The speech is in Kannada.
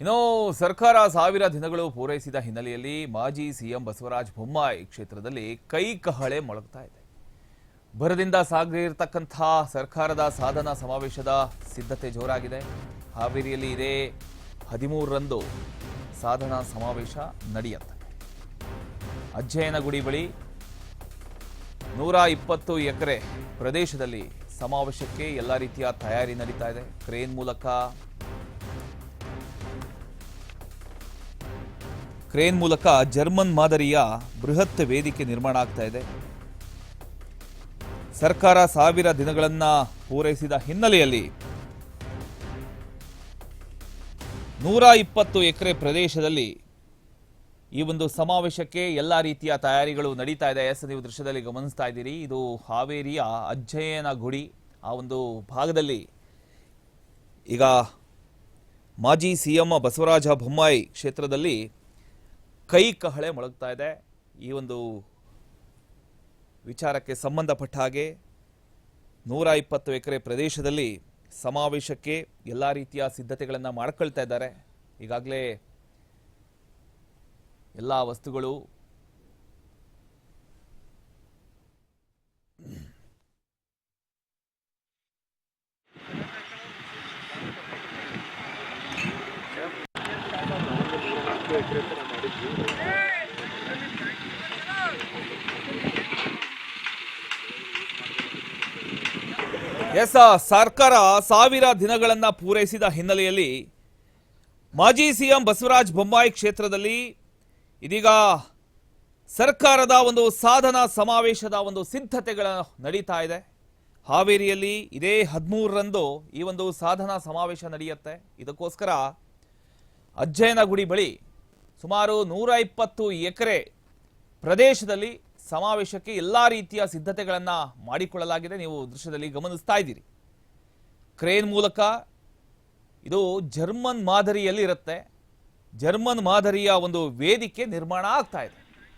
ಇನ್ನು ಸರ್ಕಾರ ಸಾವಿರ ದಿನಗಳು ಪೂರೈಸಿದ ಹಿನ್ನೆಲೆಯಲ್ಲಿ ಮಾಜಿ ಸಿಎಂ ಬಸವರಾಜ ಬೊಮ್ಮಾಯಿ ಕ್ಷೇತ್ರದಲ್ಲಿ ಕೈ ಕಹಳೆ ಮೊಳಗ್ತಾ ಇದೆ. ಭರದಿಂದ ಸಾಗಿರ್ತಕ್ಕಂಥ ಸರ್ಕಾರದ ಸಾಧನಾ ಸಮಾವೇಶದ ಸಿದ್ಧತೆ ಜೋರಾಗಿದೆ. ಹಾವೇರಿಯಲ್ಲಿ ಇದೇ ಹದಿಮೂರರಂದು ಸಾಧನಾ ಸಮಾವೇಶ ನಡೆಯುತ್ತೆ. ಅಜ್ಜಯನಗುಡಿ ಬಳಿ ನೂರ ಇಪ್ಪತ್ತು ಎಕರೆ ಪ್ರದೇಶದಲ್ಲಿ ಸಮಾವೇಶಕ್ಕೆ ಎಲ್ಲ ರೀತಿಯ ತಯಾರಿ ನಡೀತಾ ಇದೆ. ಕ್ರೇನ್ ಮೂಲಕ ಕ್ರೇನ್ ಮೂಲಕ ಜರ್ಮನ್ ಮಾದರಿಯ ಬೃಹತ್ ವೇದಿಕೆ ನಿರ್ಮಾಣ ಆಗ್ತಾ ಇದೆ. ಸರ್ಕಾರ ಸಾವಿರ ದಿನಗಳನ್ನ ಪೂರೈಸಿದ ಹಿನ್ನೆಲೆಯಲ್ಲಿ ನೂರ ಇಪ್ಪತ್ತು ಎಕರೆ ಪ್ರದೇಶದಲ್ಲಿ ಈ ಒಂದು ಸಮಾವೇಶಕ್ಕೆ ಎಲ್ಲ ರೀತಿಯ ತಯಾರಿಗಳು ನಡೀತಾ ಇದೆ. ಎಸ್ ನೀವು ದೃಶ್ಯದಲ್ಲಿ ಗಮನಿಸ್ತಾ ಇದ್ದೀರಿ. ಇದು ಹಾವೇರಿಯ ಅಧ್ಯಯನ ಗುಡಿ. ಆ ಒಂದು ಭಾಗದಲ್ಲಿ ಈಗ ಮಾಜಿ ಸಿಎಂ ಬಸವರಾಜ ಬೊಮ್ಮಾಯಿ ಕ್ಷೇತ್ರದಲ್ಲಿ ಕೈ ಕಹಳೆ ಮೊಳಗ್ತಾ ಇದೆ. ಈ ಒಂದು ವಿಚಾರಕ್ಕೆ ಸಂಬಂಧಪಟ್ಟ ಹಾಗೆ ನೂರ ಇಪ್ಪತ್ತು ಎಕರೆ ಪ್ರದೇಶದಲ್ಲಿ ಸಮಾವೇಶಕ್ಕೆ ಎಲ್ಲ ರೀತಿಯ ಸಿದ್ಧತೆಗಳನ್ನು ಮಾಡ್ಕೊಳ್ತಾ ಇದ್ದಾರೆ. ಈಗಾಗಲೇ ಎಲ್ಲ ವಸ್ತುಗಳು ಎಸ್ ಸರ್ಕಾರ ಸಾವಿರ ದಿನಗಳನ್ನ ಪೂರೈಸಿದ ಹಿನ್ನೆಲೆಯಲ್ಲಿ ಮಾಜಿ ಸಿಎಂ ಬಸವರಾಜ ಬೊಮ್ಮಾಯಿ ಕ್ಷೇತ್ರದಲ್ಲಿ ಇದೀಗ ಸರ್ಕಾರದ ಒಂದು ಸಾಧನಾ ಸಮಾವೇಶದ ಒಂದು ಸಿದ್ಧತೆಗಳ ನಡೀತಾ ಇದೆ. ಹಾವೇರಿಯಲ್ಲಿ ಇದೇ ಹದಿಮೂರರಂದು ಈ ಒಂದು ಸಾಧನಾ ಸಮಾವೇಶ ನಡೆಯುತ್ತೆ. ಇದಕ್ಕೋಸ್ಕರ ಅಜ್ಜಯನಗುಡಿ ಬಳಿ ಸುಮಾರು ನೂರ ಇಪ್ಪತ್ತು ಎಕರೆ ಪ್ರದೇಶದಲ್ಲಿ ಸಮಾವೇಶಕ್ಕೆ ಎಲ್ಲ ರೀತಿಯ ಸಿದ್ಧತೆಗಳನ್ನು ಮಾಡಿಕೊಳ್ಳಲಾಗಿದೆ. ನೀವು ದೃಶ್ಯದಲ್ಲಿ ಗಮನಿಸ್ತಾ ಇದ್ದೀರಿ. ಕ್ರೇನ್ ಮೂಲಕ ಇದು ಜರ್ಮನ್ ಮಾದರಿಯಲ್ಲಿ ಇರುತ್ತೆ. ಜರ್ಮನ್ ಮಾದರಿಯ ಒಂದು ವೇದಿಕೆ ನಿರ್ಮಾಣ ಆಗ್ತಾ ಇದೆ.